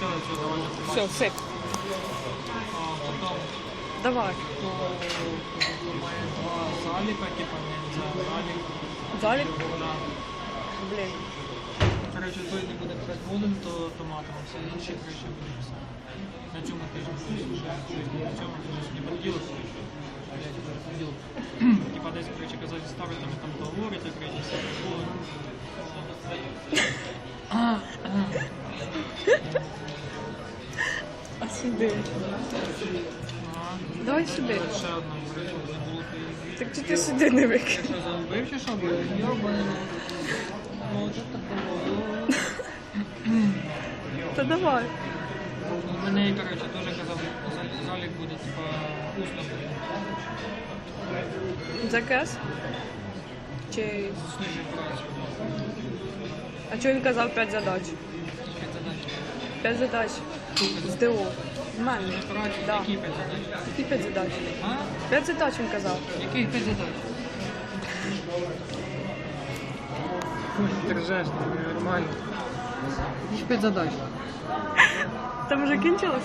Все, сип. Давай. хто хто два заліка, типа не за залік. Залік? Да. Блін. Коротше, той не буде писати то томатом, все інші, коротше, буде писати. На цьому щось на цьому вже поділок. Типа десь, коротше, казати, ставити там там договорити, коротше, все сюди. Давай сюди. Так чи ти сюди не викинь? Що що що такого? Та давай. У мене, коротше, теж казав, зал- залік буде, типа, усно. Заказ? Чи... А чого він казав 5 задач? П'ять задач. 5. З ДО. В мене. Да. Які п'ять задач? Які п'ять задач? А? П'ять задач він казав. Яких п'ять задач? Держеш, ржеш, нормально. Які п'ять задач? Там вже кінчилось?